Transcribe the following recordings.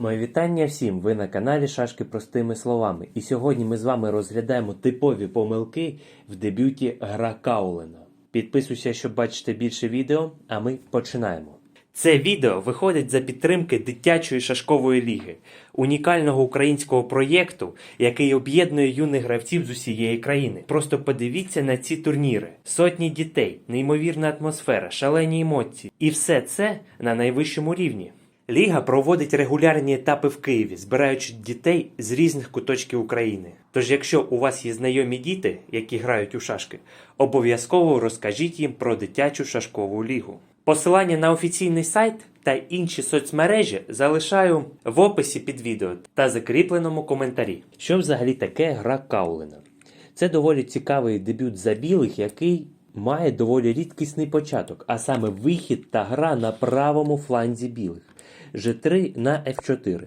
Моє вітання всім! Ви на каналі Шашки простими словами. І сьогодні ми з вами розглядаємо типові помилки в дебюті Гра Каулена. Підписуйся, щоб бачити більше відео, а ми починаємо. Це відео виходить за підтримки дитячої шашкової ліги, унікального українського проєкту, який об'єднує юних гравців з усієї країни. Просто подивіться на ці турніри: сотні дітей, неймовірна атмосфера, шалені емоції, і все це на найвищому рівні. Ліга проводить регулярні етапи в Києві, збираючи дітей з різних куточків України. Тож, якщо у вас є знайомі діти, які грають у шашки, обов'язково розкажіть їм про дитячу шашкову лігу. Посилання на офіційний сайт та інші соцмережі залишаю в описі під відео та закріпленому коментарі. Що взагалі таке гра Каулена? Це доволі цікавий дебют за білих, який має доволі рідкісний початок, а саме вихід та гра на правому фланзі білих. G3 на F4.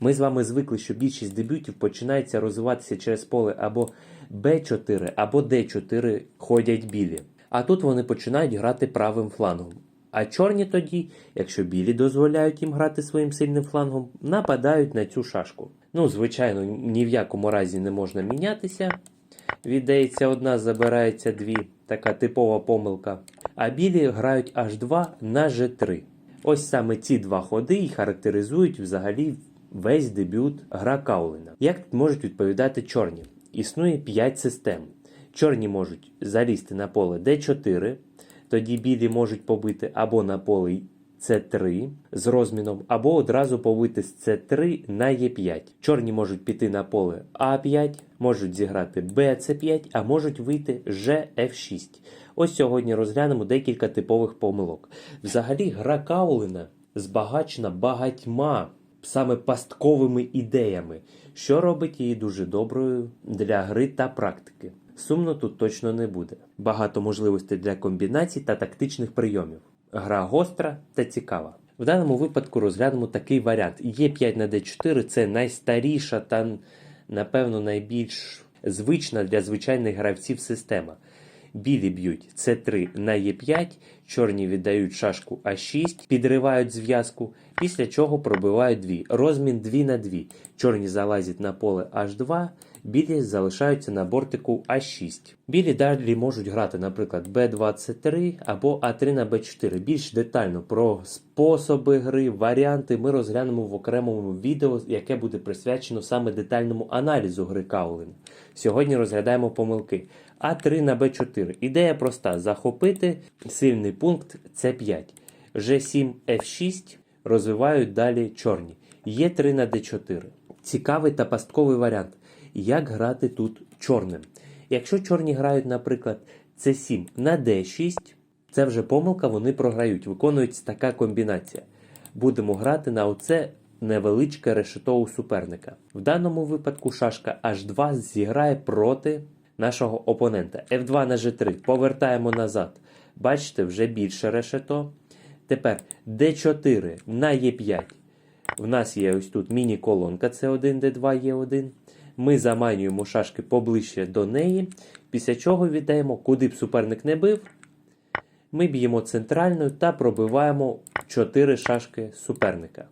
Ми з вами звикли, що більшість дебютів починається розвиватися через поле або B4, або D4 ходять білі. А тут вони починають грати правим флангом. А чорні тоді, якщо білі дозволяють їм грати своїм сильним флангом, нападають на цю шашку. Ну, звичайно, ні в якому разі не можна мінятися. Віддається одна, забирається дві. Така типова помилка. А білі грають H2 на G3. Ось саме ці два ходи і характеризують взагалі весь дебют гра Каулена. Як тут можуть відповідати чорні? Існує 5 систем. Чорні можуть залізти на поле D4, тоді білі можуть побити або на поле С3 з розміном, або одразу побити з С3 на Е5. Чорні можуть піти на поле А5, можуть зіграти БЦ5, а можуть вийти ЖФ6. Ось сьогодні розглянемо декілька типових помилок. Взагалі, гра Каулена збагачена багатьма саме пастковими ідеями, що робить її дуже доброю для гри та практики. Сумно тут точно не буде. Багато можливостей для комбінацій та тактичних прийомів. Гра гостра та цікава. В даному випадку розглянемо такий варіант. Є 5 на D4 це найстаріша та, напевно, найбільш звична для звичайних гравців система. Білі б'ють С3 на Е5, чорні віддають шашку А6, підривають зв'язку, після чого пробивають дві. Розмін 2 на 2. Чорні залазять на поле H2, білі залишаються на бортику А6. Білі далі можуть грати, наприклад, Б23 або А3 на Б4. Більш детально про способи гри, варіанти ми розглянемо в окремому відео, яке буде присвячено саме детальному аналізу гри Каулен. Сьогодні розглядаємо помилки. А3 на Б4. Ідея проста: захопити сильний пункт С5. G7 F6 розвивають далі чорні. Є 3 на D4. Цікавий та пастковий варіант. Як грати тут чорним? Якщо чорні грають, наприклад, С7 на D6, це вже помилка, вони програють. Виконується така комбінація. Будемо грати на оце невеличке решето у суперника. В даному випадку шашка H2 зіграє проти нашого опонента. F2 на G3. Повертаємо назад. Бачите, вже більше решето. Тепер D4 на E5. В нас є ось тут міні-колонка C1, D2, E1. Ми заманюємо шашки поближче до неї, після чого віддаємо, куди б суперник не бив. Ми б'ємо центральною та пробиваємо 4 шашки суперника.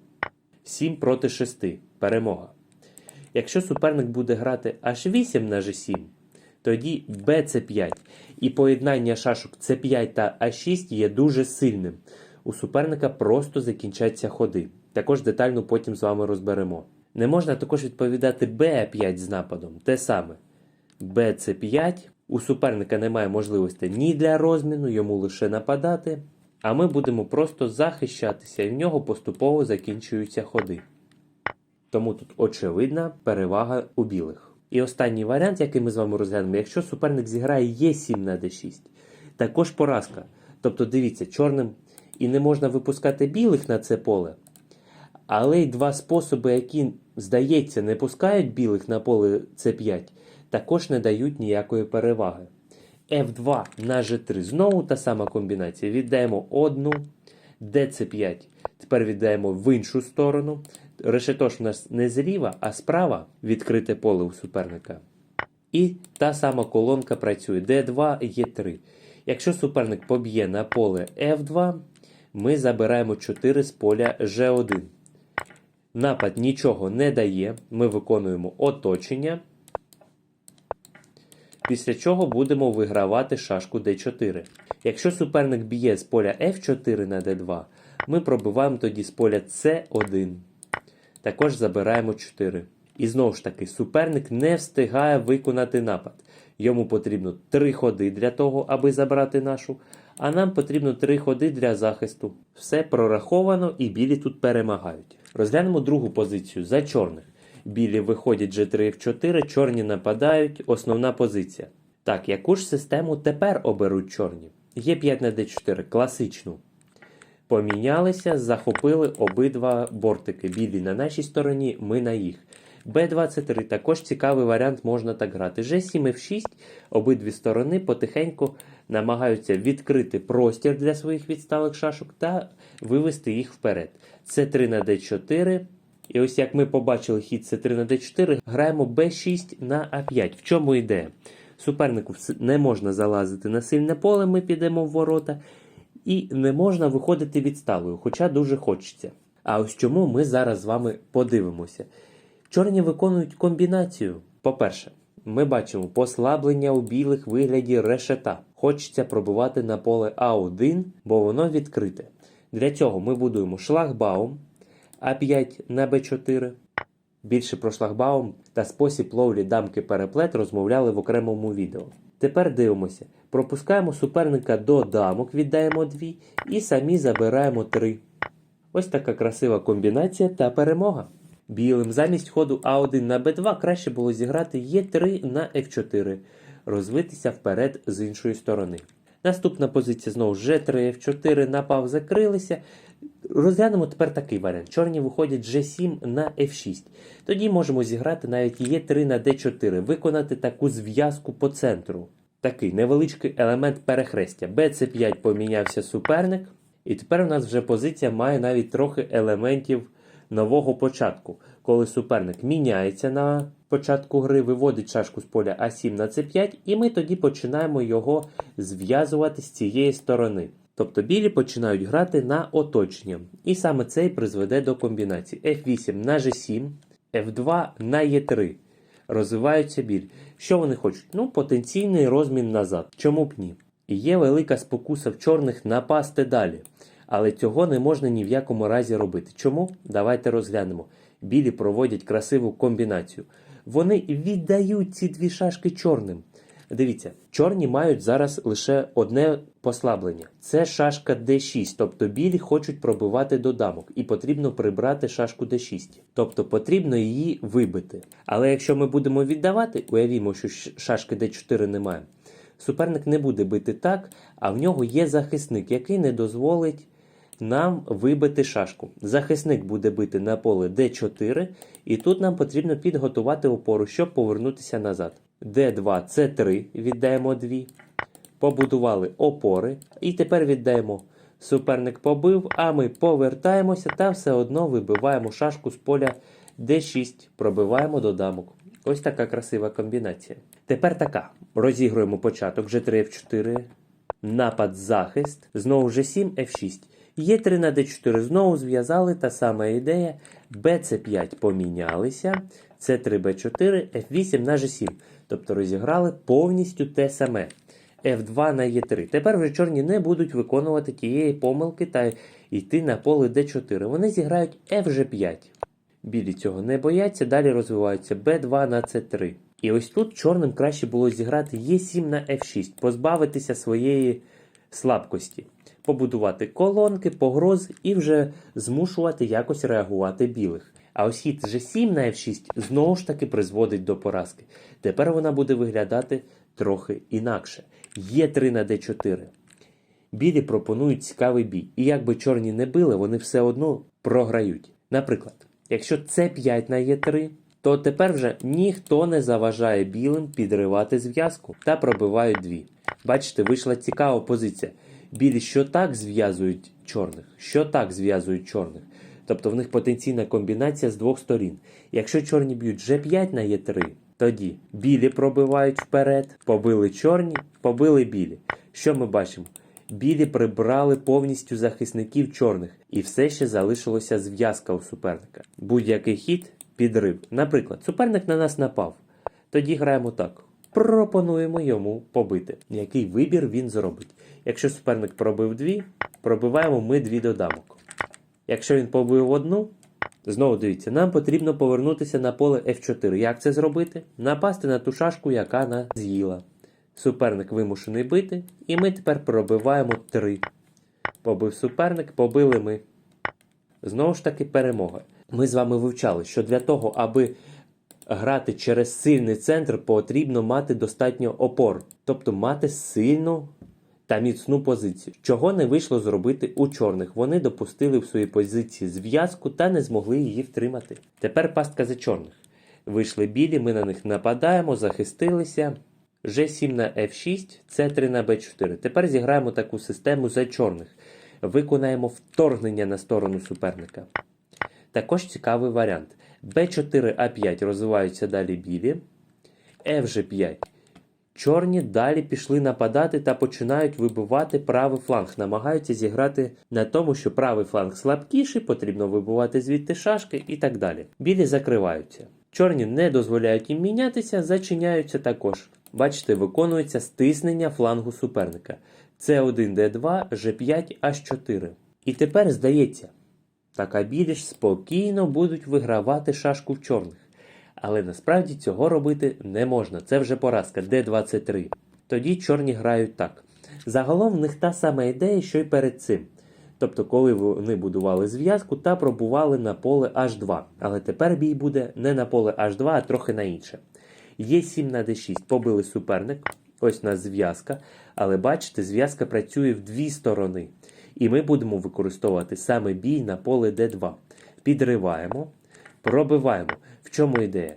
7 проти 6. Перемога. Якщо суперник буде грати H8 на G7, тоді BC5. І поєднання шашок C5 та А6 є дуже сильним. У суперника просто закінчаться ходи. Також детально потім з вами розберемо. Не можна також відповідати Б5 з нападом. Те саме. БЦ5. У суперника немає можливості ні для розміну, йому лише нападати. А ми будемо просто захищатися, і в нього поступово закінчуються ходи. Тому тут очевидна перевага у білих. І останній варіант, який ми з вами розглянемо, якщо суперник зіграє Е7 на d6, також поразка. Тобто, дивіться, чорним і не можна випускати білих на це поле. Але й два способи, які, здається, не пускають білих на поле С5, також не дають ніякої переваги. F2 на G3. Знову та сама комбінація. Віддаємо одну, DC5. Тепер віддаємо в іншу сторону. Решето ж у нас не зліва, а справа відкрите поле у суперника. І та сама колонка працює D2, E3. Якщо суперник поб'є на поле F2, ми забираємо 4 з поля G1. Напад нічого не дає. Ми виконуємо оточення. Після чого будемо вигравати шашку d4. Якщо суперник б'є з поля f4 на d2, ми пробиваємо тоді з поля c1. Також забираємо 4. І знову ж таки, суперник не встигає виконати напад. Йому потрібно 3 ходи для того, аби забрати нашу, а нам потрібно 3 ходи для захисту. Все прораховано і білі тут перемагають. Розглянемо другу позицію за чорних. Білі виходять G3 F4, чорні нападають, основна позиція. Так, яку ж систему тепер оберуть чорні? Є 5 на D4, класичну. Помінялися, захопили обидва бортики. Білі на нашій стороні, ми на їх. Б23 також цікавий варіант можна так грати. G7 F6 обидві сторони потихеньку намагаються відкрити простір для своїх відсталих шашок та вивести їх вперед. С3 на D4. І ось як ми побачили хід С3 на D4, граємо Б6 на А5. В чому ідея? Супернику не можна залазити на сильне поле, ми підемо в ворота. І не можна виходити відсталою, хоча дуже хочеться. А ось чому ми зараз з вами подивимося. Чорні виконують комбінацію. По-перше, ми бачимо послаблення у білих вигляді решета. Хочеться пробивати на поле А1, бо воно відкрите. Для цього ми будуємо шлагбаум А5 на Б4. Більше про шлагбаум та спосіб ловлі дамки переплет розмовляли в окремому відео. Тепер дивимося. Пропускаємо суперника до дамок, віддаємо 2 і самі забираємо 3. Ось така красива комбінація та перемога. Білим замість ходу А1 на Б2 краще було зіграти Е3 на F4, розвитися вперед з іншої сторони. Наступна позиція знову G3, F4, напав, закрилися. Розглянемо тепер такий варіант. Чорні виходять G7 на F6. Тоді можемо зіграти навіть Е3 на D4, виконати таку зв'язку по центру. Такий невеличкий елемент перехрестя. BC5 помінявся суперник. І тепер у нас вже позиція має навіть трохи елементів нового початку. Коли суперник міняється на початку гри, виводить шашку з поля А7 на С5, і ми тоді починаємо його зв'язувати з цієї сторони. Тобто білі починають грати на оточення. І саме це і призведе до комбінації F8 на G7, F2 на Е3. Розвиваються біль. Що вони хочуть? Ну, потенційний розмін назад. Чому б ні? І є велика спокуса в чорних напасти далі. Але цього не можна ні в якому разі робити. Чому? Давайте розглянемо. Білі проводять красиву комбінацію. Вони віддають ці дві шашки чорним. Дивіться, чорні мають зараз лише одне послаблення. Це шашка D6, тобто білі хочуть пробивати до дамок, і потрібно прибрати шашку D6. Тобто потрібно її вибити. Але якщо ми будемо віддавати, уявімо, що шашки D4 немає. Суперник не буде бити так, а в нього є захисник, який не дозволить нам вибити шашку. Захисник буде бити на поле D4, і тут нам потрібно підготувати опору, щоб повернутися назад. D2, C3 віддаємо 2. Побудували опори, і тепер віддаємо. Суперник побив, а ми повертаємося та все одно вибиваємо шашку з поля D6, пробиваємо до дамок. Ось така красива комбінація. Тепер така. Розігруємо початок G3 F4, напад захист, знову G7 F6. Є 3 на D4, знову зв'язали та сама ідея. BC5 помінялися, C3 B4, F8 на G7. Тобто розіграли повністю те саме. F2 на E3. Тепер вже чорні не будуть виконувати тієї помилки та йти на поле D4. Вони зіграють FG5. Білі цього не бояться, далі розвиваються B2 на C3. І ось тут чорним краще було зіграти E7 на F6, позбавитися своєї слабкості, побудувати колонки, погроз і вже змушувати якось реагувати білих. А ось хід G7 на F6 знову ж таки призводить до поразки. Тепер вона буде виглядати трохи інакше. Є3 на D4. Білі пропонують цікавий бій, і якби чорні не били, вони все одно програють. Наприклад, якщо С5 на Е3, то тепер вже ніхто не заважає білим підривати зв'язку та пробивають дві. Бачите, вийшла цікава позиція. Білі що так зв'язують чорних, що так зв'язують чорних. Тобто в них потенційна комбінація з двох сторін. Якщо чорні б'ють G5 на Е3, тоді білі пробивають вперед, побили чорні, побили білі. Що ми бачимо? Білі прибрали повністю захисників чорних, і все ще залишилося зв'язка у суперника. Будь-який хід підрив. Наприклад, суперник на нас напав. Тоді граємо так. Пропонуємо йому побити. Який вибір він зробить? Якщо суперник пробив дві, пробиваємо ми дві до дамок. Якщо він побив одну, знову дивіться, нам потрібно повернутися на поле F4. Як це зробити? Напасти на ту шашку, яка нас з'їла. Суперник вимушений бити, і ми тепер пробиваємо 3. Побив суперник, побили ми. Знову ж таки, перемога. Ми з вами вивчали, що для того, аби грати через сильний центр, потрібно мати достатньо опор, тобто мати сильну та міцну позицію. Чого не вийшло зробити у чорних. Вони допустили в своїй позиції зв'язку та не змогли її втримати. Тепер пастка за чорних. Вийшли білі, ми на них нападаємо, захистилися. G7 на F6, C3 на B4. Тепер зіграємо таку систему за чорних. Виконаємо вторгнення на сторону суперника. Також цікавий варіант. B4 A5 розвиваються далі білі. FG5. Чорні далі пішли нападати та починають вибивати правий фланг. Намагаються зіграти на тому, що правий фланг слабкіший, потрібно вибивати звідти шашки і так далі. Білі закриваються. Чорні не дозволяють їм мінятися, зачиняються також. Бачите, виконується стиснення флангу суперника. С1, Д2, Ж5, H4. І тепер здається, так а білі ж спокійно будуть вигравати шашку в чорних. Але насправді цього робити не можна. Це вже поразка Д23. Тоді чорні грають так. Загалом в них та сама ідея, що й перед цим. Тобто, коли вони будували зв'язку та пробували на поле H2. Але тепер бій буде не на поле H2, а трохи на інше. Є 7 на D6, побили суперник. Ось нас зв'язка. Але бачите, зв'язка працює в дві сторони. І ми будемо використовувати саме бій на поле D2. Підриваємо, пробиваємо. Чому ідея?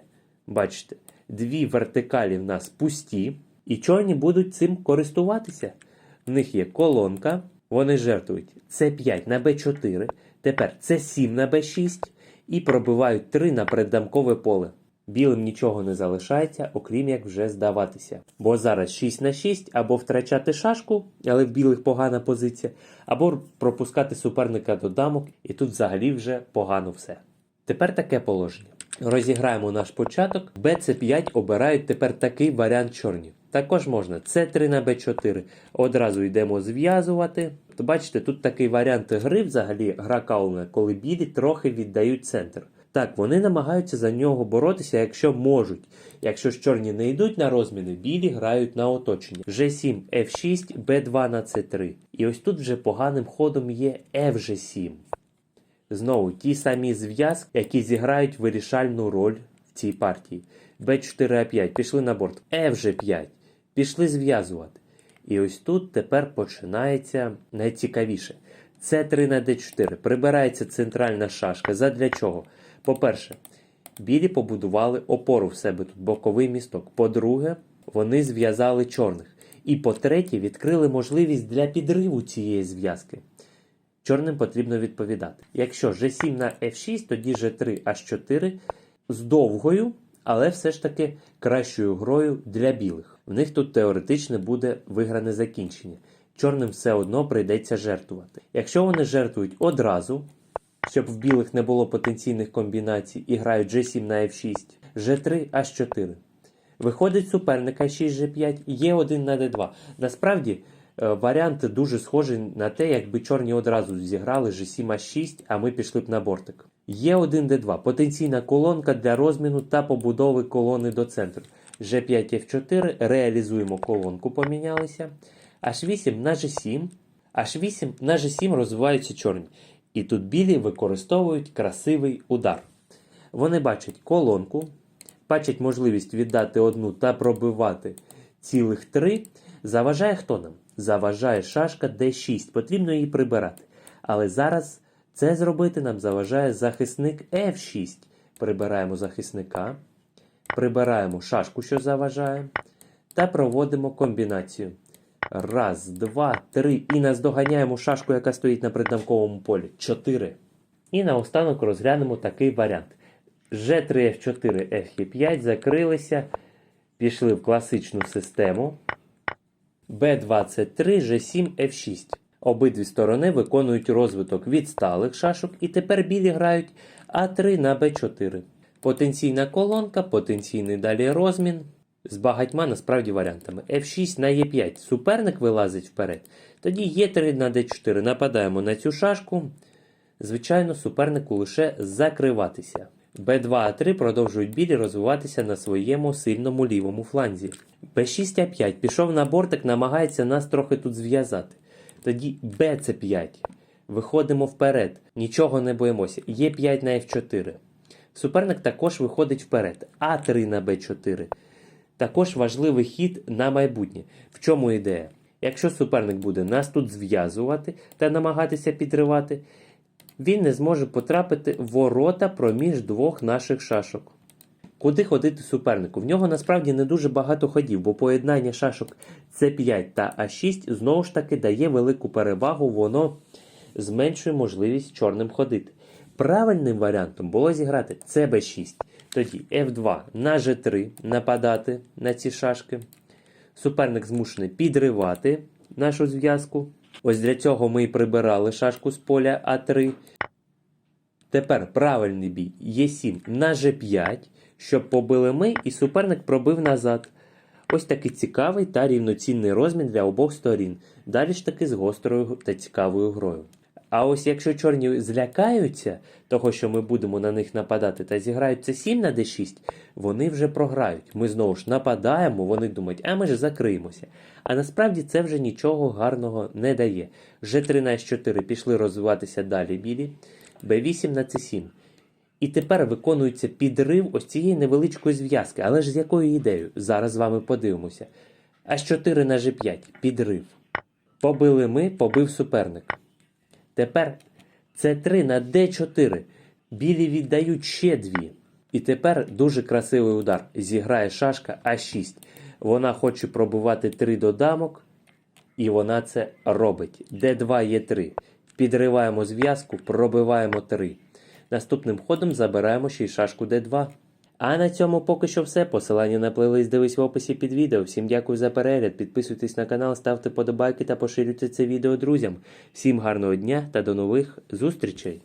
Бачите, дві вертикалі в нас пусті, і чорні будуть цим користуватися. В них є колонка, вони жертвують С5 на Б4, тепер С7 на Б6 і пробивають 3 на преддамкове поле. Білим нічого не залишається, окрім як вже здаватися. Бо зараз 6 на 6 або втрачати шашку, але в білих погана позиція, або пропускати суперника до дамок, і тут взагалі вже погано все. Тепер таке положення. Розіграємо наш початок. BC5 обирають тепер такий варіант чорні. Також можна С3 на Б4. Одразу йдемо зв'язувати. Бачите, тут такий варіант гри взагалі гра Каулена, коли білі трохи віддають центр. Так, вони намагаються за нього боротися, якщо можуть. Якщо ж чорні не йдуть на розміни, білі грають на оточення. G7, F6, B2 на C3. І ось тут вже поганим ходом є FG7. Знову ті самі зв'язки, які зіграють вирішальну роль в цій партії. Б4А5 пішли на борт. Ф5 пішли зв'язувати. І ось тут тепер починається найцікавіше. С3 на Д4 прибирається центральна шашка. Задля чого? По-перше, білі побудували опору в себе тут, боковий місток. По-друге, вони зв'язали чорних. І по-третє, відкрили можливість для підриву цієї зв'язки. Чорним потрібно відповідати. Якщо G7 на F6, тоді G3 H4 з довгою, але все ж таки кращою грою для білих. В них тут теоретично буде вигране закінчення. Чорним все одно прийдеться жертвувати. Якщо вони жертвують одразу, щоб в білих не було потенційних комбінацій і грають G7 на F6, G3 H4. Виходить суперника 6G5, є 1 на D2. Насправді. Е, Варіант дуже схожий на те, якби чорні одразу зіграли G7 H6, а ми пішли б на бортик. Є 1 D2, потенційна колонка для розміну та побудови колони до центру. G5 F4, реалізуємо колонку, помінялися. H8 на G7, H8 на G7 розвиваються чорні. І тут білі використовують красивий удар. Вони бачать колонку, бачать можливість віддати одну та пробивати цілих три. Заважає хто нам? Заважає шашка D6. Потрібно її прибирати. Але зараз це зробити нам заважає захисник F6. Прибираємо захисника, прибираємо шашку, що заважає, та проводимо комбінацію. Раз, два, три. І наздоганяємо шашку, яка стоїть на придамковому полі. Чотири. І наостанок розглянемо такий варіант. G3, F4, F5 закрилися, пішли в класичну систему. Б23, Ж7, Ф6. Обидві сторони виконують розвиток відсталих шашок, і тепер білі грають А3 на Б4. Потенційна колонка, потенційний далі розмін з багатьма насправді варіантами. F6 на Е5. Суперник вилазить вперед. Тоді Е3 на Д4. Нападаємо на цю шашку. Звичайно, супернику лише закриватися. Б2А3 продовжують білі розвиватися на своєму сильному лівому фланзі. Б6А5 пішов на бортик, намагається нас трохи тут зв'язати. Тоді БЦ5. Виходимо вперед, нічого не боїмося. Є5 на F4. Суперник також виходить вперед. А3 на Б4. Також важливий хід на майбутнє. В чому ідея? Якщо суперник буде нас тут зв'язувати та намагатися підривати, він не зможе потрапити в ворота проміж двох наших шашок. Куди ходити супернику? В нього насправді не дуже багато ходів, бо поєднання шашок С5 та А6 знову ж таки дає велику перевагу, воно зменшує можливість чорним ходити. Правильним варіантом було зіграти ЦБ6, тоді F2 на G3 нападати на ці шашки. Суперник змушений підривати нашу зв'язку. Ось для цього ми і прибирали шашку з поля А3. Тепер правильний бій Е7 на G5, щоб побили ми, і суперник пробив назад. Ось такий цікавий та рівноцінний розмін для обох сторін. Далі ж таки з гострою та цікавою грою. А ось якщо чорні злякаються того, що ми будемо на них нападати та зіграють це 7 на d6, вони вже програють. Ми знову ж нападаємо, вони думають, а ми ж закриємося. А насправді це вже нічого гарного не дає. G3 на S4 пішли розвиватися далі білі, B8 на C7. І тепер виконується підрив ось цієї невеличкої зв'язки. Але ж з якою ідеєю? Зараз з вами подивимося. H4 на G5 підрив. Побили ми, побив суперник. Тепер С3 на Д4. Білі віддають ще дві. І тепер дуже красивий удар. Зіграє шашка А6. Вона хоче пробувати 3 до дамок, і вона це робить. Д2 Е3. Підриваємо зв'язку, пробиваємо 3. Наступним ходом забираємо ще й шашку Д2. А на цьому поки що все. Посилання на плейлист дивись в описі під відео. Всім дякую за перегляд. Підписуйтесь на канал, ставте подобайки та поширюйте це відео друзям. Всім гарного дня та до нових зустрічей!